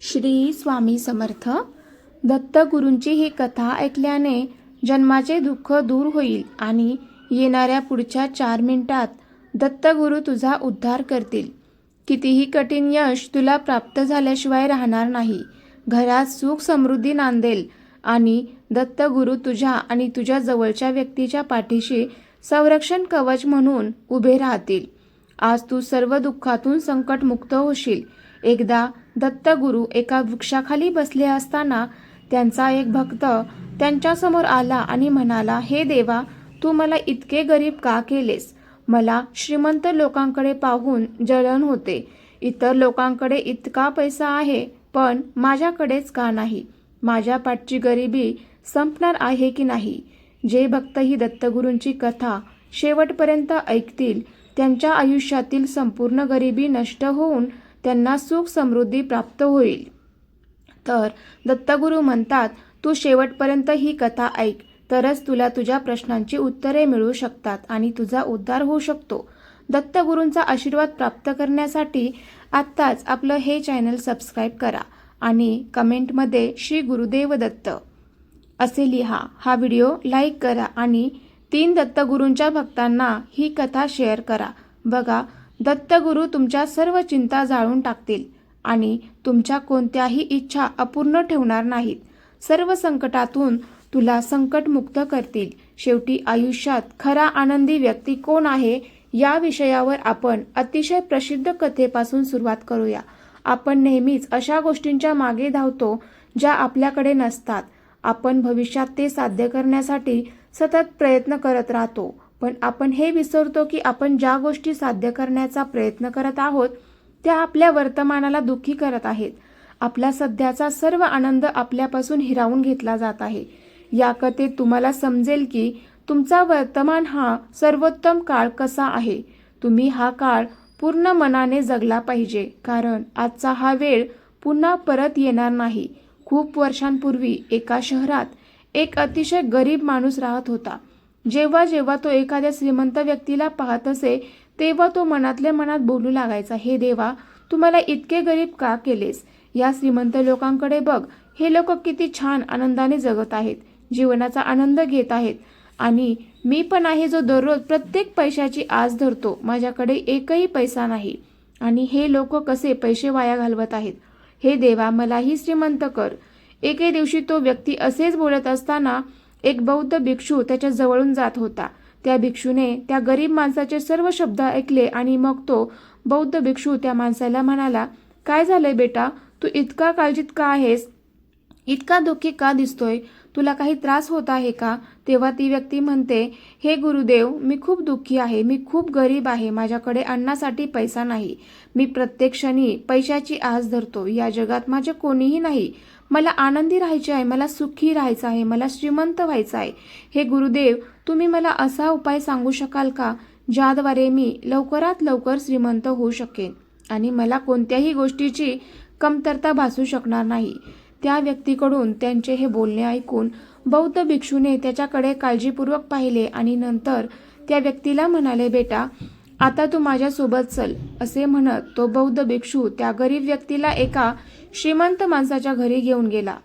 श्री स्वामी समर्थ दत्तगुरूंची ही कथा ऐकल्याने जन्माचे दुःख दूर होईल आणि येणाऱ्या पुढच्या चार मिनिटात दत्तगुरू तुझा उद्धार करतील. कितीही कठीण यश तुला प्राप्त झाल्याशिवाय राहणार नाही. घरात सुख समृद्धी नांदेल आणि दत्तगुरू तुझ्या आणि तुझ्या जवळच्या व्यक्तीच्या पाठीशी संरक्षण कवच म्हणून उभे राहतील. आज तू सर्व दुःखातून संकटमुक्त होशील. एकदा दत्तगुरू एका वृक्षाखाली बसले असताना त्यांचा एक भक्त त्यांच्यासमोर आला आणि म्हणाला हे देवा तू मला इतके गरीब का केलेस? मला श्रीमंत लोकांकडे पाहून जळण होते. इतर लोकांकडे इतका पैसा आहे पण माझ्याकडेच का नाही? माझ्या पाठची गरिबी संपणार आहे की नाही? जे भक्त ही दत्तगुरूंची कथा शेवटपर्यंत ऐकतील त्यांच्या आयुष्यातील संपूर्ण गरिबी नष्ट होऊन त्यांना सुख समृद्धी प्राप्त होईल. तर दत्तगुरू म्हणतात तू शेवटपर्यंत ही कथा ऐक तरच तुला तुझ्या प्रश्नांची उत्तरे मिळू शकतात आणि तुझा उद्धार होऊ शकतो दत्तगुरूंचा आशीर्वाद प्राप्त करण्यासाठी आत्ताच आपलं हे चॅनल सबस्क्राईब करा आणि कमेंटमध्ये श्री गुरुदेव दत्त असे लिहा. हा व्हिडिओ लाईक करा आणि तीन दत्तगुरूंच्या भक्तांना ही कथा शेअर करा. बघा दत्तगुरू तुमच्या सर्व चिंता जाळून टाकतील आणि तुमच्या कोणत्याही इच्छा अपूर्ण ठेवणार नाहीत. सर्व संकटातून तुला संकटमुक्त करतील. शेवटी आयुष्यात खरा आनंदी व्यक्ती कोण आहे या विषयावर आपण अतिशय प्रसिद्ध कथेपासून सुरुवात करूया. आपण नेहमीच अशा गोष्टींच्या मागे धावतो ज्या आपल्याकडे नसतात. आपण भविष्यात ते साध्य करण्यासाठी सतत प्रयत्न करत राहतो. पण आपण हे विसरतो की आपण ज्या गोष्टी साध्य करण्याचा प्रयत्न करत आहोत त्या आपल्या वर्तमानाला दुःखी करत आहेत. आपला सध्याचा सर्व आनंद आपल्यापासून हिरावून घेतला जात आहे. या कथेत तुम्हाला समजेल की तुमचा वर्तमान हा सर्वोत्तम काळ कसा आहे. तुम्ही हा काळ पूर्ण मनाने जगला पाहिजे कारण आजचा हा वेळ पुन्हा परत येणार नाही. खूप वर्षांपूर्वी एका शहरात एक अतिशय गरीब माणूस राहत होता. जेव्हा जेव्हा तो एखाद्या श्रीमंत व्यक्तीला पाहत असे तेव्हा तो मनातल्या मनात बोलू लागायचा हे देवा तू मला इतके गरीब का केलेस? या श्रीमंत लोकांकडे बघ हे लोक किती छान आनंदाने जगत आहेत जीवनाचा आनंद घेत आहेत. आणि मी पण आहे जो दररोज प्रत्येक पैशाची आस धरतो माझ्याकडे एकही पैसा नाही. आणि हे लोक कसे पैसे वाया घालवत आहेत? हे देवा मलाही श्रीमंत कर. एके दिवशी तो व्यक्ती असेच बोलत असताना एक बौद्ध भिक्षू त्याच्या जवळून जात होता. त्या भिक्षूने त्या गरीब माणसाचे सर्व शब्द ऐकले आणि मग तो बौद्ध भिक्षू त्या माणसाला म्हणाला काय झालंय बेटा? तू इतका काळजीत का आहेस? इतका दुःखी का दिसतोय? तुला काही त्रास होत आहे का? तेव्हा ती व्यक्ती म्हणते हे गुरुदेव मी खूप दुःखी आहे. मी खूप गरीब आहे. माझ्याकडे अन्नासाठी पैसा नाही. मी प्रत्येक क्षणी पैशाची आस धरतो. या जगात माझे कोणीही नाही. मला आनंदी राहायचे आहे मला सुखी राहायचं आहे मला श्रीमंत व्हायचं आहे. हे गुरुदेव तुम्ही मला असा उपाय सांगू शकाल का ज्याद्वारे मी लवकरात लवकर श्रीमंत होऊ शकेन? आणि मला कोणत्याही गोष्टीची कमतरता भासू शकणार नाही. त्या व्यक्तीकडून त्यांचे हे बोलणे ऐकून बौद्ध भिक्षूने त्याच्याकडे काळजीपूर्वक पाहिले आणि नंतर त्या व्यक्तीला म्हणाले बेटा आता तू माझ्यासोबत चल असे म्हणत तो बौद्ध भिक्षू त्या गरीब व्यक्तीला एका श्रीमंत माणसाच्या घरी घेऊन गेला.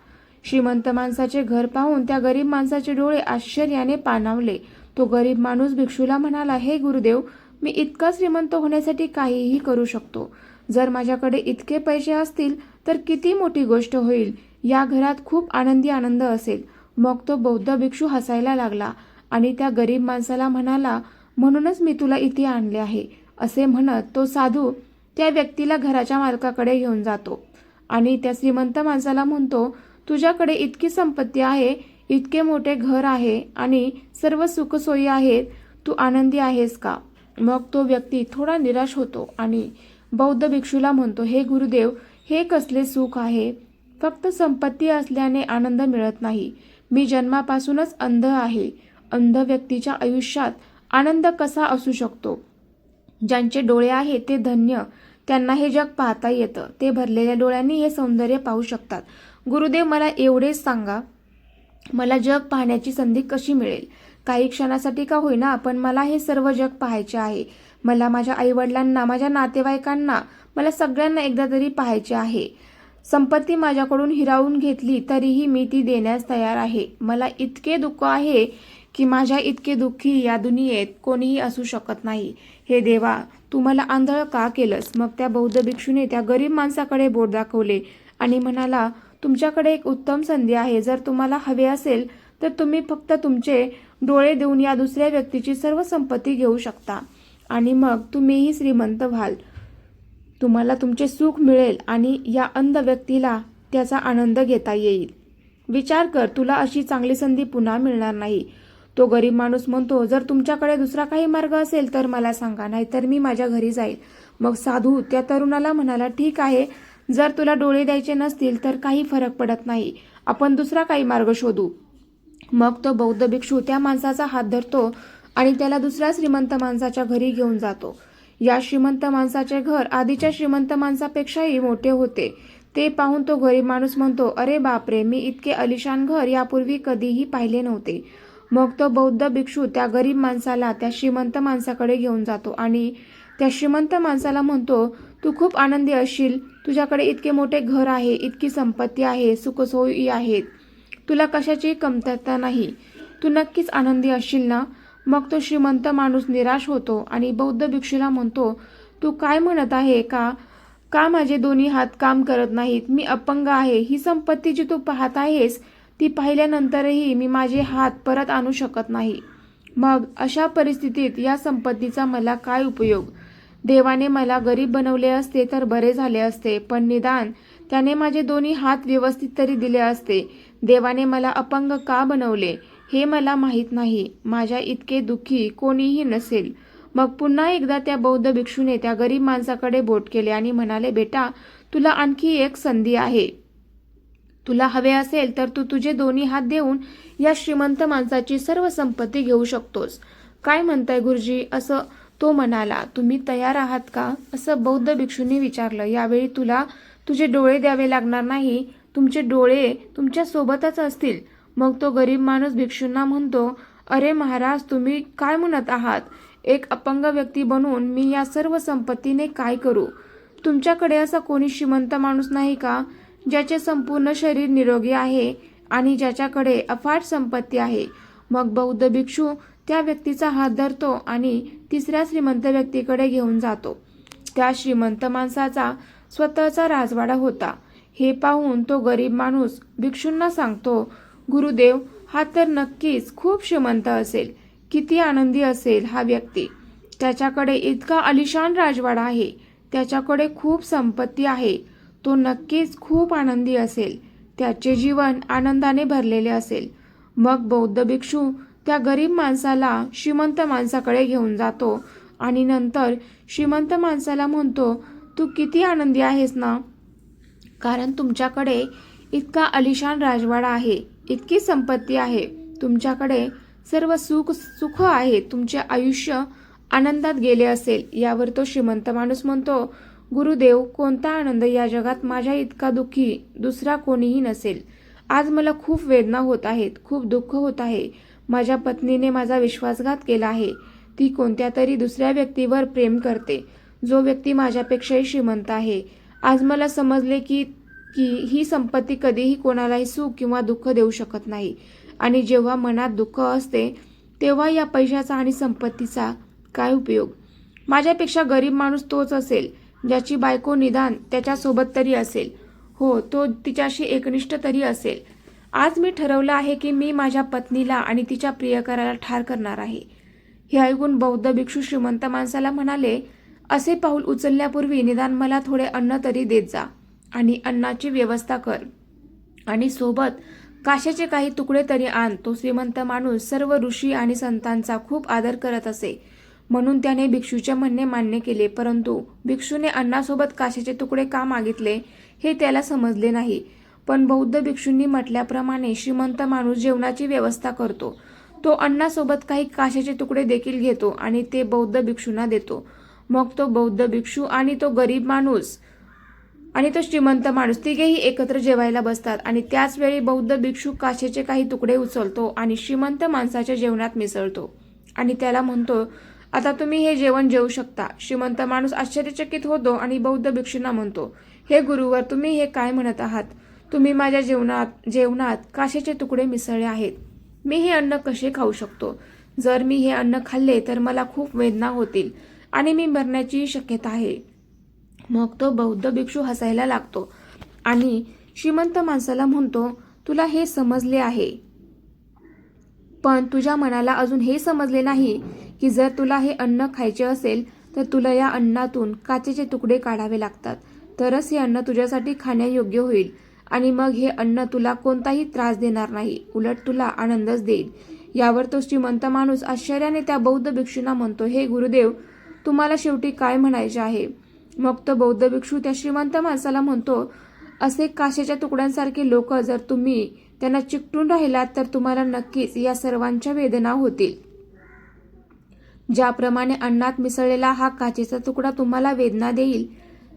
श्रीमंत माणसाचे घर पाहून त्या गरीब माणसाचे डोळे आश्चर्याने पाणावले. तो गरीब माणूस भिक्षूला म्हणाला हे गुरुदेव मी इतका श्रीमंत होण्यासाठी काहीही करू शकतो. जर माझ्याकडे इतके पैसे असतील तर किती मोठी गोष्ट होईल. या घरात खूप आनंदी आनंद असेल. मग तो बौद्ध भिक्षू हसायला लागला आणि त्या गरीब माणसाला म्हणाला म्हणूनच मी तुला इथे आणले आहे असे म्हणत तो साधू त्या व्यक्तीला घराच्या मालकाकडे घेऊन जातो. आणि त्या श्रीमंत माणसाला म्हणतो तुझ्याकडे इतकी संपत्ती आहे इतके मोठे घर आहे आणि सर्व सुखसोयी आहेत तू आनंदी आहेस का? मग तो व्यक्ती थोडा निराश होतो आणि बौद्ध भिक्षूला म्हणतो हे गुरुदेव हे कसले सुख आहे? फक्त संपत्ती असल्याने आनंद मिळत नाही. मी जन्मापासूनच अंध आहे. अंध व्यक्तीच्या आयुष्यात आनंद कसा असू शकतो? ज्यांचे डोळे आहे ते धन्य त्यांना हे जग पाहता येतं. ते भरलेल्या डोळ्यांनी हे सौंदर्य पाहू शकतात. गुरुदेव मला एवढेच सांगा मला जग पाहण्याची संधी कशी मिळेल? काही क्षणासाठी का होईना पण मला हे सर्व जग पाहायचे आहे. मला माझ्या आईवडिलांना माझ्या नातेवाईकांना मला सगळ्यांना एकदा तरी पाहायचे आहे. संपत्ती माझ्याकडून हिरावून घेतली तरीही मी ती देण्यास तयार आहे. मला इतके दुःख आहे की माझ्या इतके दुःखी या दुनियेत कोणीही असू शकत नाही. हे देवा तू मला आंधळ का केलंस? मग त्या बौद्ध भिक्षूने त्या गरीब माणसाकडे बोट दाखवले आणि म्हणाला तुमच्याकडे एक उत्तम संधी आहे. जर तुम्हाला हवे असेल तर तुम्ही फक्त तुमचे डोळे देऊन या दुसऱ्या व्यक्तीची सर्व संपत्ती घेऊ शकता. आणि मग तुम्हीही श्रीमंत व्हाल. तुम्हाला तुमचे सुख मिळेल आणि या अंध व्यक्तीला त्याचा आनंद घेता येईल. विचार कर तुला अशी चांगली संधी पुन्हा मिळणार नाही. तो गरीब माणूस म्हणतो जर तुमच्याकडे दुसरा काही मार्ग असेल तर मला सांगा नाहीतर मी माझ्या घरी जाईल. मग साधू त्या तरुणाला म्हणाला ठीक आहे जर तुला डोळे द्यायचे नसतील तर काही फरक पडत नाही आपण दुसरा काही मार्ग शोधू. मग तो बौद्ध भिक्षू त्या माणसाचा हात धरतो आणि त्याला दुसऱ्या श्रीमंत माणसाच्या घरी घेऊन जातो. या श्रीमंत माणसाचे घर आधीच्या श्रीमंत माणसापेक्षाही मोठे होते. ते पाहून तो गरीब माणूस म्हणतो अरे बापरे मी इतके अलिशान घर यापूर्वी कधीही पाहिले नव्हते. मग तो बौद्ध भिक्षू त्या गरीब माणसाला त्या श्रीमंत माणसाकडे घेऊन जातो आणि त्या श्रीमंत माणसाला म्हणतो तू खूप आनंदी असशील. तुझ्याकडे इतके मोठे घर आहे इतकी संपत्ती आहे सुखसोयी आहेत. तुला कशाची कमतरता नाही. तू नक्कीच आनंदी असशील ना? मग तो श्रीमंत माणूस निराश होतो आणि बौद्ध भिक्षूला म्हणतो तू काय म्हणत आहे का? का माझे दोन्ही हात काम करत नाहीत? मी अपंग आहे. ही संपत्ती जी तू पाहत आहेस ती पाहिल्यानंतरही मी माझे हात परत आणू शकत नाही. मग अशा परिस्थितीत या संपत्तीचा मला काय उपयोग? देवाने मला गरीब बनवले असते तर बरे झाले असते पण निदान त्याने माझे दोन्ही हात व्यवस्थित तरी दिले असते. देवाने मला अपंग का बनवले हे मला माहीत नाही. माझ्या इतके दुःखी कोणीही नसेल. मग पुन्हा एकदा त्या बौद्ध भिक्षूने त्या गरीब माणसाकडे बोट केले आणि म्हणाले बेटा तुला आणखी एक संधी आहे. तुला हवे असेल तर तू तुझे दोन्ही हात देऊन या श्रीमंत माणसाची सर्व संपत्ती घेऊ शकतोस. काय म्हणताय गुरुजी? असं तो म्हणाला तुम्ही तयार आहात का? असं बौद्ध भिक्षूंनी विचारलं यावेळी तुला तुझे डोळे द्यावे लागणार नाही. तुमचे डोळे तुमच्या सोबतच असतील. मग तो गरीब माणूस भिक्षूंना म्हणतो अरे महाराज तुम्ही काय म्हणत आहात? एक अपंग व्यक्ती बनून मी या सर्व संपत्तीने काय करू? तुमच्याकडे असा कोणी श्रीमंत माणूस नाही का? ज्याचे संपूर्ण शरीर निरोगी आहे आणि ज्याच्याकडे अफाट संपत्ती आहे. मग बौद्ध भिक्षू त्या व्यक्तीचा हात धरतो आणि तिसऱ्या श्रीमंत व्यक्तीकडे घेऊन जातो. त्या श्रीमंत माणसाचा स्वतःचा राजवाडा होता. हे पाहून तो गरीब माणूस भिक्षूंना सांगतो गुरुदेव हा तर नक्कीच खूप श्रीमंत असेल. किती आनंदी असेल हा व्यक्ती. त्याच्याकडे इतका अलिशान राजवाडा आहे. त्याच्याकडे खूप संपत्ती आहे. तो नक्कीच खूप आनंदी असेल. त्याचे जीवन आनंदाने भरलेले असेल. मग बौद्ध भिक्षू त्या गरीब माणसाला श्रीमंत माणसाकडे घेऊन जातो आणि नंतर श्रीमंत माणसाला म्हणतो तू किती आनंदी आहेस ना? कारण तुमच्याकडे इतका अलिशान राजवाडा आहे इतकी संपत्ती आहे. तुमच्याकडे सर्व सुख सुख आहे. तुमचे आयुष्य आनंदात गेले असेल. यावर तो श्रीमंत माणूस म्हणतो गुरुदेव कोणता आनंद या जगात माझ्या इतका दुःखी दुसरा कोणीही नसेल. आज मला खूप वेदना होत आहेत खूप दुःख होत आहे. माझ्या पत्नीने माझा विश्वासघात केला आहे. ती कोणत्या तरी दुसऱ्या व्यक्तीवर प्रेम करते. जो व्यक्ती माझ्यापेक्षाही श्रीमंत आहे. आज मला समजले की की ही संपत्ती कधीही कोणालाही सुख किंवा दुःख देऊ शकत नाही. आणि जेव्हा मनात दुःख असते तेव्हा या पैशाचा आणि संपत्तीचा काय उपयोग? माझ्यापेक्षा गरीब माणूस तोच असेल. ज्याची बायको निदान त्याच्यासोबत तरी असेल. हो तो तिच्याशी एकनिष्ठ तरी असेल. आज मी ठरवलं आहे की मी माझ्या पत्नीला आणि तिच्या प्रियकराला ठार करणार आहे. हे ऐकून बौद्ध भिक्षू श्रीमंत माणसाला म्हणाले असे पाऊल उचलण्यापूर्वी निदान मला थोडे अन्न तरी देत जा आणि अन्नाची व्यवस्था कर. आणि सोबत काशाचे काही तुकडे तरी आण. तो श्रीमंत माणूस सर्व ऋषी आणि संतांचा खूप आदर करत असे. म्हणून त्याने भिक्षूचे म्हणणे मान्य केले परंतु भिक्षूने अण्णासोबत काशाचे तुकडे का मागितले हे त्याला समजले नाही. पण बौद्ध भिक्षूंनी म्हटल्याप्रमाणे श्रीमंत माणूस जेवणाची व्यवस्था करतो. तो अण्णासोबत काही काशाचे तुकडे देखील घेतो आणि ते बौद्ध भिक्षूंना देतो. मग तो बौद्ध भिक्षू आणि तो गरीब माणूस आणि तो श्रीमंत माणूस तिघेही एकत्र जेवायला बसतात आणि त्याचवेळी बौद्ध भिक्षू काशेचे काही तुकडे उचलतो आणि श्रीमंत माणसाच्या जेवणात मिसळतो. आणि त्याला म्हणतो आता तुम्ही हे जेवण जेवू शकता. श्रीमंत माणूस आश्चर्यचकित होतो आणि बौद्ध भिक्षूंना म्हणतो हे गुरुवर तुम्ही हे काय म्हणत आहात? तुम्ही माझ्या जेवणात जेवणात काशेचे तुकडे मिसळले आहेत. मी हे अन्न कसे खाऊ शकतो? जर मी हे अन्न खाल्ले तर मला खूप वेदना होतील आणि मी मरण्याचीही शक्यता आहे. मग तो बौद्ध भिक्षू हसायला लागतो आणि श्रीमंत माणसाला म्हणतो तुला हे समजले आहे. पण तुझ्या मनाला अजून हे समजले नाही की जर तुला हे अन्न खायचे असेल तर तुला या अन्नातून काचेचे तुकडे काढावे लागतात. तरच हे अन्न तुझ्यासाठी खाण्यायोग्य होईल. आणि मग हे अन्न तुला कोणताही त्रास देणार नाही. उलट तुला आनंदच देईल. यावर तो श्रीमंत माणूस आश्चर्याने त्या बौद्ध भिक्षूंना म्हणतो हे गुरुदेव तुम्हाला शेवटी काय म्हणायचे आहे? मग तो बौद्ध भिक्षू त्या श्रीमंत माणसाला म्हणतो असे काशेच्या तुकड्यांसारखे लोक जर तुम्ही त्यांना चिकटून राहिलात तर तुम्हाला नक्कीच या सर्वांच्या वेदना होतील. ज्याप्रमाणे अन्नात मिसळलेला हा काचेचा तुकडा तुम्हाला वेदना देईल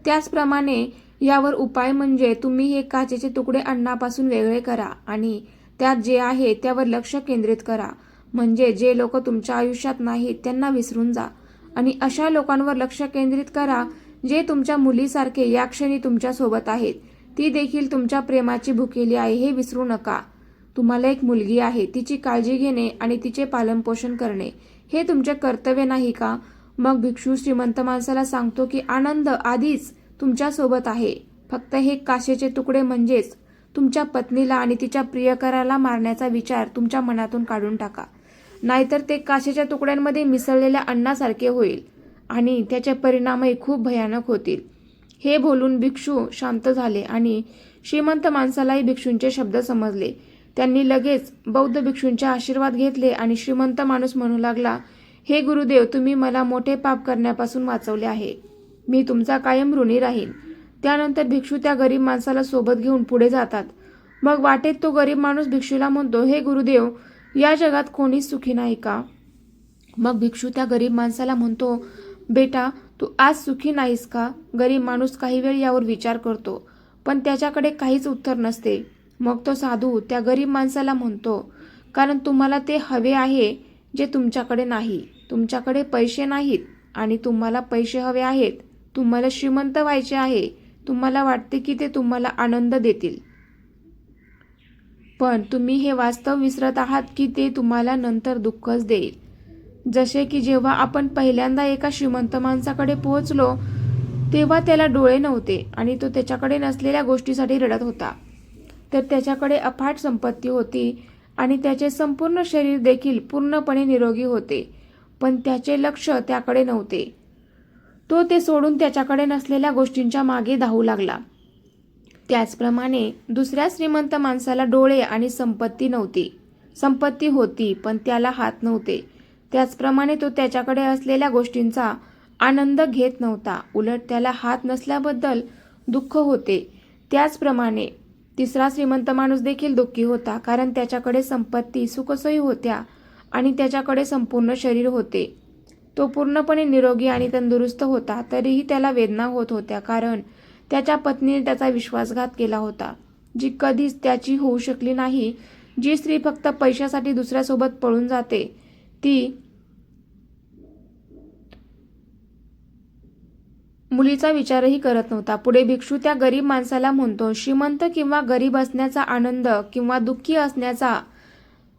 त्याचप्रमाणे यावर उपाय म्हणजे तुम्ही हे काचेचे तुकडे अन्नापासून वेगळे करा आणि त्यात जे आहे त्यावर लक्ष केंद्रित करा. म्हणजे जे लोक तुमच्या आयुष्यात नाहीत त्यांना विसरून जा. आणि अशा लोकांवर लक्ष केंद्रित करा जे तुमच्या मुलीसारखे या क्षणी तुमच्यासोबत आहेत. ती देखील तुमच्या प्रेमाची भुकेली आहे हे विसरू नका. तुम्हाला एक मुलगी आहे तिची काळजी घेणे आणि तिचे पालनपोषण करणे. हे तुमचे कर्तव्य नाही का? मग भिक्षू श्रीमंत माणसाला सांगतो की आनंद आधीच तुमच्यासोबत आहे. फक्त हे काशेचे तुकडे म्हणजेच तुमच्या पत्नीला आणि तिच्या प्रियकराला मारण्याचा विचार तुमच्या मनातून काढून टाका. नाहीतर ते काशेच्या तुकड्यांमध्ये मिसळलेल्या अन्नासारखे होईल आणि त्याचे परिणामही खूप भयानक होतील. हे बोलून भिक्षू शांत झाले आणि श्रीमंत माणसालाही भिक्षूंचे शब्द समजले. त्यांनी लगेच बौद्ध भिक्षूंचे आशीर्वाद घेतले आणि श्रीमंत माणूस म्हणू लागला हे गुरुदेव तुम्ही मला मोठे पाप करण्यापासून वाचवले आहे. मी तुमचा कायम ऋणी राहीन. त्यानंतर भिक्षू त्या गरीब माणसाला सोबत घेऊन पुढे जातात. मग वाटेत तो गरीब माणूस भिक्षूला म्हणतो हे गुरुदेव या जगात कोणीच सुखी नाही का? मग भिक्षू त्या गरीब माणसाला म्हणतो बेटा तू आज सुखी नाहीस का? गरीब माणूस काही वेळ यावर विचार करतो पण त्याच्याकडे काहीच उत्तर नसते. मग तो साधू त्या गरीब माणसाला म्हणतो कारण तुम्हाला ते हवे आहे जे तुमच्याकडे नाही. तुमच्याकडे पैसे नाहीत आणि तुम्हाला पैसे हवे आहेत. तुम्हाला श्रीमंत व्हायचे आहे. तुम्हाला वाटते की ते तुम्हाला आनंद देतील. पण तुम्ही हे वास्तव विसरत आहात की ते तुम्हाला नंतर दुःखच देईल. जसे की जेव्हा आपण पहिल्यांदा एका श्रीमंत माणसाकडे पोहोचलो तेव्हा त्याला डोळे नव्हते आणि तो त्याच्याकडे नसलेल्या गोष्टीसाठी रडत होता. तर त्याच्याकडे अफाट संपत्ती होती आणि त्याचे संपूर्ण शरीर देखील पूर्णपणे निरोगी होते पण त्याचे लक्ष त्याकडे नव्हते. तो ते सोडून त्याच्याकडे नसलेल्या गोष्टींच्या मागे धावू लागला. त्याचप्रमाणे दुसऱ्या श्रीमंत माणसाला डोळे आणि संपत्ती नव्हती. संपत्ती होती पण त्याला हात नव्हते. त्याचप्रमाणे तो त्याच्याकडे असलेल्या गोष्टींचा आनंद घेत नव्हता. उलट त्याला हात नसल्याबद्दल दुःख होते. त्याचप्रमाणे तिसरा श्रीमंत माणूस देखील दुःखी होता कारण त्याच्याकडे संपत्ती सुखसोयी होत्या आणि त्याच्याकडे संपूर्ण शरीर होते. तो पूर्णपणे निरोगी आणि तंदुरुस्त होता तरीही त्याला वेदना होत होत्या कारण त्याच्या पत्नीने त्याचा विश्वासघात केला होता जी कधीच त्याची होऊ शकली नाही जी स्त्री फक्त पैशासाठी दुसऱ्यासोबत पळून जाते. ती मुलीचा विचारही करत नव्हता. पुढे भिक्षू त्या गरीब माणसाला म्हणतो श्रीमंत किंवा गरीब असण्याचा आनंद किंवा दुःखी असण्याचा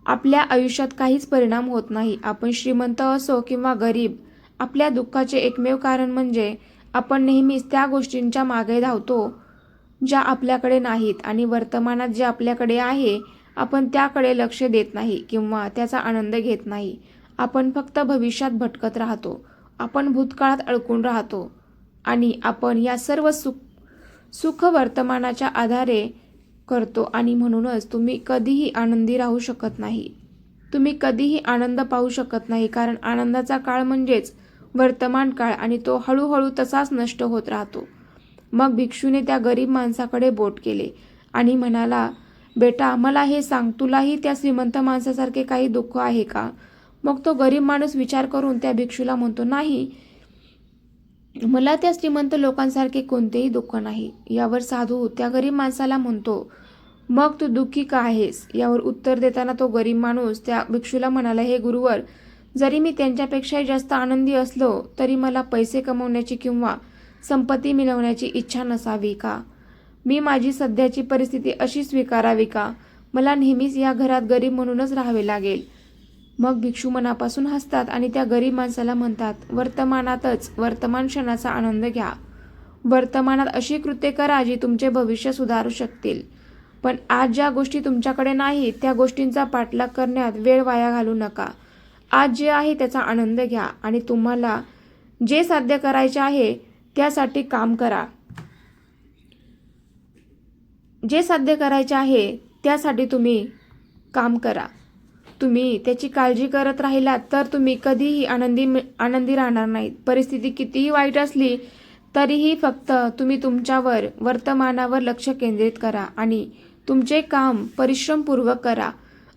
आपल्या आयुष्यात काहीच परिणाम होत नाही. आपण श्रीमंत असो किंवा गरीब आपल्या दुःखाचे एकमेव कारण म्हणजे आपण नेहमीच त्या गोष्टींच्या मागे धावतो ज्या आपल्याकडे नाहीत आणि वर्तमानात जे आपल्याकडे आहे आपण त्याकडे लक्ष देत नाही किंवा त्याचा आनंद घेत नाही. आपण फक्त भविष्यात भटकत राहतो. आपण भूतकाळात अडकून राहतो. आणि आपण या सर्व सुख सुख वर्तमानाच्या आधारे करतो आणि म्हणूनच तुम्ही कधीही आनंदी राहू शकत नाही. तुम्ही कधीही आनंद पाहू शकत नाही कारण आनंदाचा काळ म्हणजेच वर्तमान काळ आणि तो हळूहळू तसाच नष्ट होत राहतो. मग भिक्षूने त्या गरीब माणसाकडे बोट केले आणि म्हणाला बेटा मला हे सांग तुलाही त्या श्रीमंत माणसासारखे काही दुःख आहे का? मग तो गरीब माणूस विचार करून त्या भिक्षूला म्हणतो नाही मला त्या श्रीमंत लोकांसारखे कोणतेही दुःख नाही. यावर साधू त्या गरीब माणसाला म्हणतो मग तू दुःखी का आहेस? यावर उत्तर देताना तो गरीब माणूस त्या भिक्षूला म्हणाला हे गुरुवर जरी मी त्यांच्यापेक्षाही जास्त आनंदी असलो तरी मला पैसे कमवण्याची किंवा संपत्ती मिळवण्याची इच्छा नसावी का? मी माझी सध्याची परिस्थिती अशी स्वीकारावी का? मला नेहमीच या घरात गरीब म्हणूनच राहावे लागेल. मग भिक्षू मनापासून हसतात आणि त्या गरीब माणसाला म्हणतात वर्तमानातच वर्तमान क्षणाचा आनंद घ्या. वर्तमानात अशी कृत्ये करा जी तुमचे भविष्य सुधारू शकतील. पण आज ज्या गोष्टी तुमच्याकडे नाहीत त्या गोष्टींचा पाठलाग करण्यात वेळ वाया घालू नका. आज जे आहे त्याचा आनंद घ्या आणि तुम्हाला जे साध्य करायचे आहे त्यासाठी काम करा. जे साध्य करायचे आहे त्यासाठी तुम्ही काम करा. तुम्ही त्याची काळजी करत राहिलात तर तुम्ही कधीही आनंदी आनंदी राहणार नाहीत. परिस्थिती कितीही वाईट असली तरीही फक्त तुम्ही तुमच्यावर वर्तमानावर लक्ष केंद्रित करा आणि तुमचे काम परिश्रमपूर्वक करा.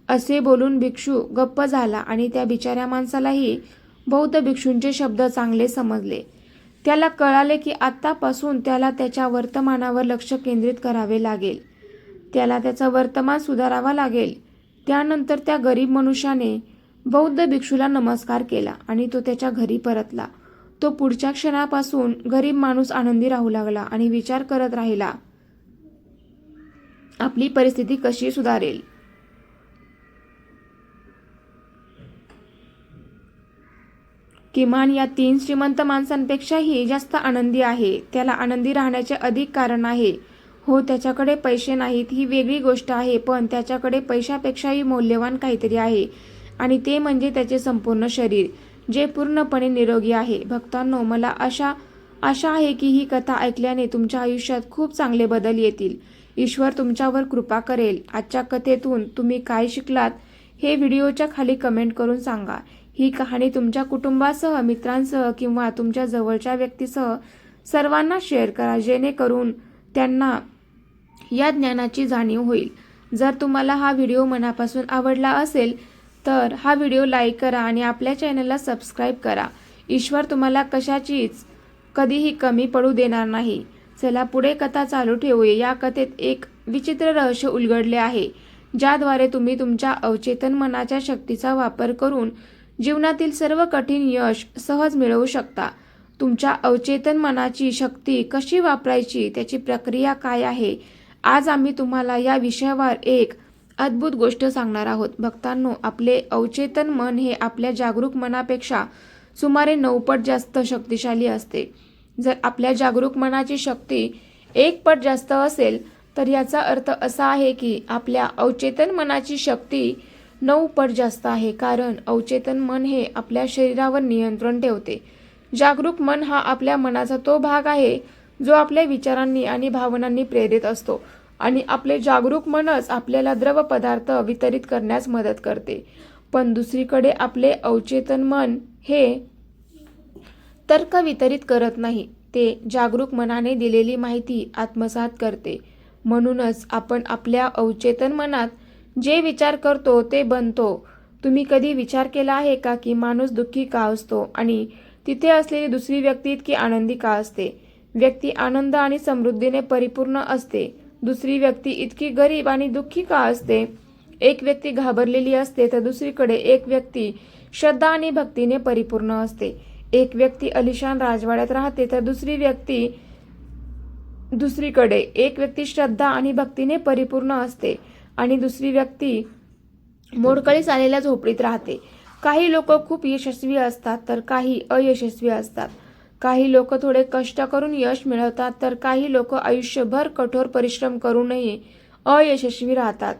असे बोलून भिक्षू गप्प झाला आणि त्या बिचाऱ्या माणसालाही बौद्ध भिक्षूंचे शब्द चांगले समजले. त्याला कळाले की आत्तापासून त्याला त्याच्या वर्तमानावर लक्ष केंद्रित करावे लागेल. त्याला त्याचं वर्तमान सुधारावा लागेल. त्यानंतर त्या गरीब मनुष्याने बौद्ध भिक्षूला नमस्कार केला आणि तो त्याच्या घरी परतला. तो पुढच्या क्षणापासून गरीब माणूस आनंदी राहू लागला आणि विचार करत राहिला आपली परिस्थिती कशी सुधारेल? किमान या तीन श्रीमंत माणसांपेक्षाही जास्त आनंदी आहे. त्याला आनंदी राहण्याचे अधिक कारण आहे. हो त्याच्याकडे पैसे नाहीत ही वेगळी गोष्ट आहे पण त्याच्याकडे पैशापेक्षाही मौल्यवान काहीतरी आहे. आणि ते म्हणजे त्याचे संपूर्ण शरीर जे पूर्णपणे निरोगी आहे. भक्तांनो मला आशा आशा आहे की ही कथा ऐकल्याने तुमच्या आयुष्यात खूप चांगले बदल येतील. ईश्वर तुमच्यावर कृपा करेल. आजच्या कथेतून तुम्ही काय शिकलात हे व्हिडिओच्या खाली कमेंट करून सांगा. ही कहाणी तुमच्या कुटुंबासह मित्रांसह किंवा तुमच्या जवळच्या व्यक्तीसह सर्वांना शेअर करा जेणेकरून त्यांना या ज्ञानाची जाणीव होईल. जर तुम्हाला हा व्हिडिओ मनापासून आवडला असेल तर हा व्हिडिओ लाईक करा आणि आपल्या चॅनलला सबस्क्राईब करा. ईश्वर तुम्हाला कशाचीच कधीही कमी पडू देणार नाही. चला पुढे कथा चालू ठेवूया. या कथेत एक विचित्र रहस्य उलगडले आहे ज्याद्वारे तुम्ही तुमच्या अवचेतन मनाच्या शक्तीचा वापर करून जीवनातील सर्व कठीण यश सहज मिळवू शकता. तुमच्या अवचेतन मनाची शक्ती कशी वापरायची? त्याची प्रक्रिया काय आहे? आज आम्ही तुम्हाला या विषयावर एक अद्भुत गोष्ट सांगणार आहोत. भक्तांनो आपले अवचेतन मन हे आपल्या जागरूक मनापेक्षा सुमारे नऊपट जास्त शक्तिशाली असते. जर आपल्या जागरूक मनाची शक्ती एक पट जास्त असेल तर याचा अर्थ असा आहे की आपल्या अवचेतन मनाची शक्ती नऊ पट जास्त आहे कारण अवचेतन मन हे आपल्या शरीरावर नियंत्रण ठेवते. जागरूक मन हा आपल्या मनाचा तो भाग आहे जो आपल्या विचारांनी आणि भावनांनी प्रेरित असतो आणि आपले जागरूक मनच आपल्याला द्रव पदार्थ वितरित करण्यास मदत करते. पण दुसरीकडे आपले अवचेतन मन हे तर्क वितरित करत नाही ते जागरूक मनाने दिलेली माहिती आत्मसात करते. म्हणूनच आपण आपल्या अवचेतन मनात जे विचार करतो ते बनतो. तुम्ही कधी विचार केला आहे का की माणूस दुःखी का असतो? आणि तिथे असलेली दुसरी व्यक्ती इतकी आनंदी का असते? व्यक्ती आनंद आणि समृद्धीने परिपूर्ण असते. दुसरी व्यक्ती इतकी गरीब आणि दुःखी का असते? एक व्यक्ती घाबरलेली असते तर दुसरीकडे एक व्यक्ती श्रद्धा आणि भक्तीने परिपूर्ण असते. एक व्यक्ती अलिशान राजवाड्यात राहते तर दुसरी व्यक्ती दुसरीकडे. एक व्यक्ती श्रद्धा आणि भक्तीने परिपूर्ण असते. आणि दुसरी व्यक्ती मोडकळीस आलेल्या झोपडीत राहते. काही लोक खूप यशस्वी असतात तर काही अयशस्वी असतात. काही लोक थोडे कष्ट करून यश मिळवतात तर काही लोक आयुष्यभर कठोर परिश्रम करूनही अयशस्वी राहतात.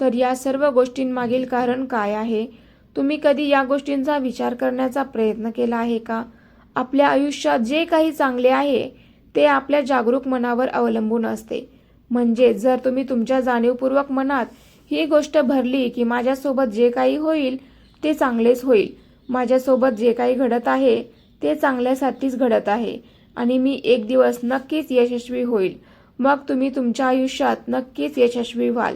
तर या सर्व गोष्टींमागील कारण काय आहे? तुम्ही कधी या गोष्टींचा विचार करण्याचा प्रयत्न केला आहे का? आपल्या आयुष्यात जे काही चांगले आहे ते आपल्या जागरूक मनावर अवलंबून असते. म्हणजे जर तुम्ही तुमच्या जाणीवपूर्वक मनात ही गोष्ट भरली की माझ्यासोबत जे काही होईल ते चांगलेच होईल. माझ्यासोबत जे काही घडत आहे ते चांगल्यासाठीच घडत आहे आणि मी एक दिवस नक्कीच यशस्वी होईल. मग तुम्ही तुमच्या आयुष्यात नक्कीच यशस्वी व्हाल.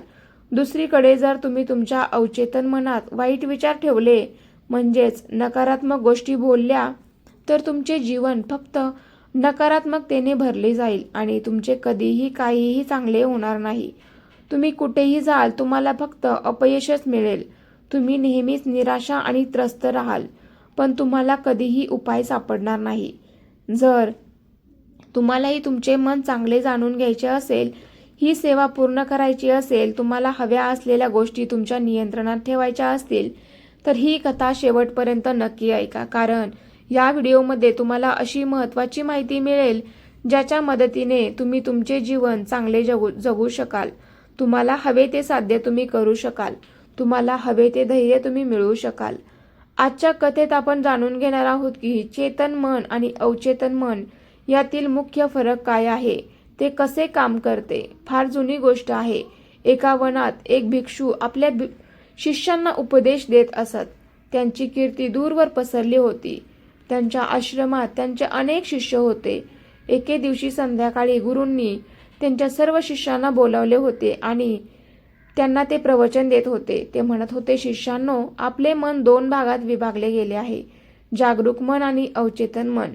दुसरीकडे जर तुम्ही तुमच्या अवचेतन मनात वाईट विचार ठेवले म्हणजेच नकारात्मक गोष्टी बोलल्या तर तुमचे जीवन फक्त नकारात्मकतेने भरले जाईल आणि तुमचे कधीही काहीही चांगले होणार नाही. तुम्ही कुठेही जाल तुम्हाला फक्त अपयशच मिळेल. तुम्ही नेहमीच निराशा आणि त्रस्त राहाल पण तुम्हाला कधीही उपाय सापडणार नाही. जर तुम्हालाही तुमचे मन चांगले जाणून घ्यायचे असेल ही सेवा पूर्ण करायची असेल तुम्हाला हव्या असलेल्या गोष्टी तुमच्या नियंत्रणात ठेवायच्या असतील तर ही कथा शेवटपर्यंत नक्की ऐका कारण या व्हिडिओमध्ये तुम्हाला अशी महत्त्वाची माहिती मिळेल ज्याच्या मदतीने तुम्ही तुमचे जीवन चांगले जगू जगू शकाल. तुम्हाला हवे ते साध्य तुम्ही करू शकाल. तुम्हाला हवे ते धैर्य तुम्ही मिळवू शकाल. आजच्या कथेत आपण जाणून घेणार आहोत की चेतन मन आणि अवचेतन मन यातील मुख्य फरक काय आहे? ते कसे काम करते? फार जुनी गोष्ट आहे. एका वनात एक भिक्षू आपल्या भि- शिष्यांना उपदेश देत असत. त्यांची कीर्ती दूरवर पसरली होती. त्यांच्या आश्रमात त्यांचे अनेक शिष्य होते. एके दिवशी संध्याकाळी गुरूंनी त्यांच्या सर्व शिष्यांना बोलावले होते आणि त्यांना ते प्रवचन देत होते. ते म्हणत होते शिष्यांनो आपले मन दोन भागात विभागले गेले आहे जागरूक मन आणि अवचेतन मन.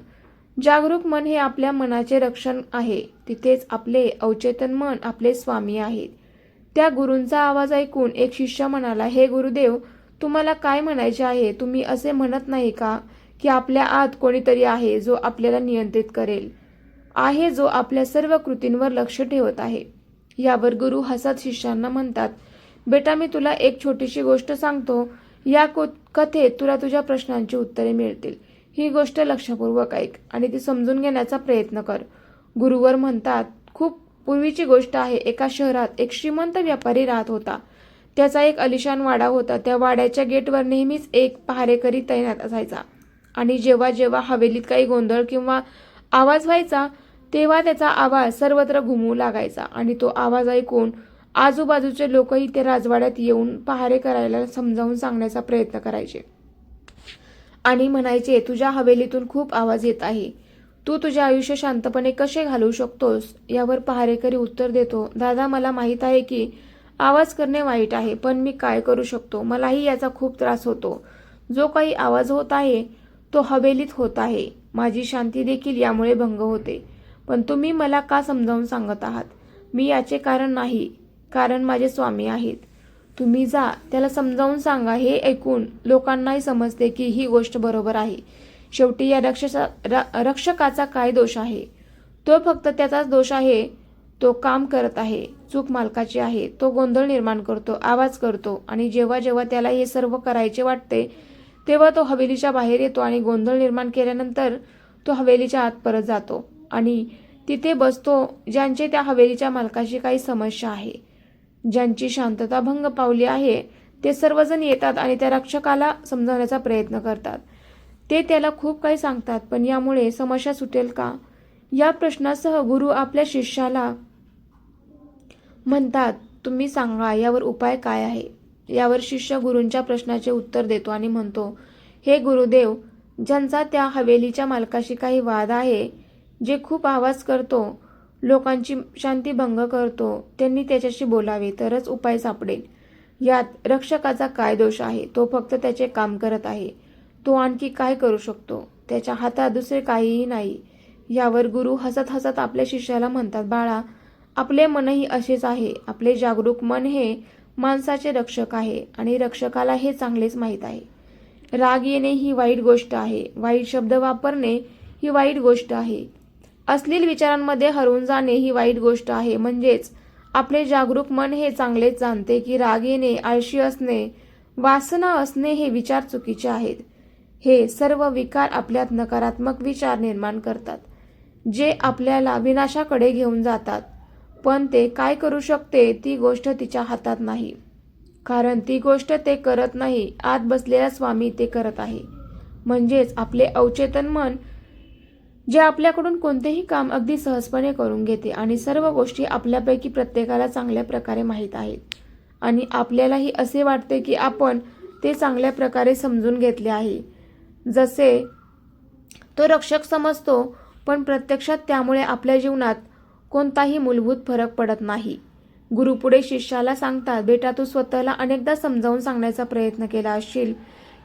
जागरूक मन हे आपल्या मनाचे रक्षण आहे. तिथेच आपले अवचेतन मन आपले स्वामी आहेत. त्या गुरूंचा आवाज ऐकून एक शिष्य म्हणाला हे गुरुदेव तुम्हाला काय म्हणायचे आहे? तुम्ही असे म्हणत नाही का? की आपल्या आत कोणीतरी आहे जो आपल्याला नियंत्रित करेल आहे जो आपल्या सर्व कृतींवर लक्ष ठेवत आहे. यावर गुरु हसत शिष्यांना म्हणतात बेटा मी तुला एक छोटीशी गोष्ट सांगतो. या को- कथेत तुला तुझ्या प्रश्नांची उत्तरे मिळतील. ही गोष्ट लक्षपूर्वक ऐक आणि ती समजून घेण्याचा प्रयत्न कर. गुरुवर म्हणतात खूप पूर्वीची गोष्ट आहे. एका शहरात एक श्रीमंत व्यापारी राहत होता. त्याचा एक अलिशान वाडा होता. त्या वाड्याच्या गेटवर नेहमीच एक पहारेकरी तैनात असायचा. आणि जेव्हा जेव्हा हवेलीत काही गोंधळ किंवा आवाज व्हायचा तेव्हा त्याचा आवाज सर्वत्र घुमू लागायचा. आणि तो आवाज ऐकून आजूबाजूचे लोकही ते राजवाड्यात येऊन पहारे करायला समजावून सांगण्याचा प्रयत्न करायचे. आणि म्हणायचे तुझ्या हवेलीतून खूप आवाज येत आहे. तू तुझे आयुष्य शांतपणे कसे घालवू शकतोस यावर पहारेकरी उत्तर देतो दादा मला माहीत आहे की आवाज करणे वाईट आहे पण मी काय करू शकतो? मलाही याचा खूप त्रास होतो. जो काही आवाज होत आहे तो हवेलीत होत आहे. माझी शांती देखील यामुळे भंग होते. पण तुम्ही मला का समजावून सांगत आहात? मी याचे कारण नाही कारण माझे स्वामी आहेत. तुम्ही जा त्याला समजावून सांगा हे ऐकून लोकांनाही समजते की ही गोष्ट बरोबर आहे. शेवटी या रक्षसा र- रक्षकाचा काय दोष आहे? तो फक्त त्याचाच दोष आहे तो काम करत आहे. चूक मालकाची आहे. तो गोंधळ निर्माण करतो आवाज करतो आणि जेव्हा जेव्हा त्याला हे सर्व करायचे वाटते तेव्हा तो हवेलीच्या बाहेर येतो आणि गोंधळ निर्माण केल्यानंतर तो हवेलीच्या आत परत जातो आणि तिथे बसतो ज्यांचे त्या हवेलीच्या मालकाशी काही समस्या आहे. ज्यांची शांतता भंग पावली आहे ते सर्वजण येतात आणि त्या रक्षकाला समजावण्याचा प्रयत्न करतात. ते त्याला खूप काही सांगतात पण यामुळे समस्या सुटेल का? या प्रश्नासह गुरु आपल्या शिष्याला म्हणतात तुम्ही सांगा यावर उपाय काय आहे? यावर शिष्य गुरूंच्या प्रश्नाचे उत्तर देतो आणि म्हणतो हे गुरुदेव ज्यांचा त्या हवेलीच्या मालकाशी काही वाद आहे जे खूप आवाज करतो लोकांची शांती भंग करतो त्यांनी त्याच्याशी बोलावे तरच उपाय सापडेल. यात रक्षकाचा काय दोष आहे? तो फक्त त्याचे काम करत आहे. तो आणखी काय करू शकतो? त्याच्या हातात दुसरे काहीही नाही. यावर गुरु हसत हसत आपल्या शिष्याला म्हणतात बाळा आपले मनही असेच आहे. आपले जागरूक मन हे माणसाचे रक्षक आहे आणि रक्षकाला हे चांगलेच माहीत आहे. राग येणे ही वाईट गोष्ट आहे. वाईट शब्द वापरणे ही वाईट गोष्ट आहे. अश्लील विचारांमध्ये हरवून जाणे ही वाईट गोष्ट आहे. म्हणजेच आपले जागरूक मन हे चांगलेच जाणते की राग येणे आळशी असणे वासना असणे हे विचार चुकीचे आहेत. हे सर्व विकार आपल्यात नकारात्मक विचार निर्माण करतात जे आपल्याला विनाशाकडे घेऊन जातात. पण ते काय करू शकते ती गोष्ट तिच्या हातात नाही. कारण ती गोष्ट ते करत नाही आत बसलेला स्वामी ते करत आहे. म्हणजेच आपले अवचेतन मन जे आपल्याकडून कोणतेही काम अगदी सहजपणे करून घेते आणि सर्व गोष्टी आपल्यापैकी प्रत्येकाला चांगल्या प्रकारे माहीत आहेत. आणि आपल्यालाही असे वाटते की आपण ते चांगल्या प्रकारे समजून घेतले आहे. जसे तो रक्षक समजतो पण प्रत्यक्षात त्यामुळे आपल्या जीवनात कोणताही मूलभूत फरक पडत नाही. गुरु पुढे शिष्याला सांगतात बेटा तू स्वतःला अनेकदा समजावून सांगण्याचा प्रयत्न केला असशील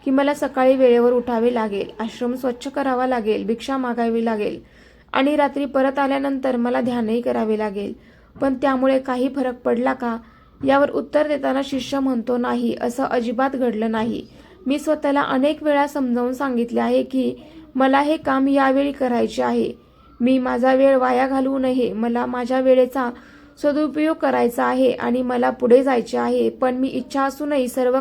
की मला सकाळी वेळेवर उठावे लागेल आश्रम स्वच्छ करावा लागेल भिक्षा मागावी लागेल आणि रात्री परत आल्यानंतर मला ध्यानही करावे लागेल. पण त्यामुळे काही फरक पडला का? यावर उत्तर देताना शिष्य म्हणतो नाही असं अजिबात घडलं नाही. मी स्वतःला अनेक वेळा समजावून सांगितले आहे की मला हे काम यावेळी करायचे आहे. मी माझा वेळ वाया घालवू नये. मला माझ्या वेळेचा सदुपयोग करायचा आहे आणि मला पुढे जायचे आहे. पण मी इच्छा असूनही सर्व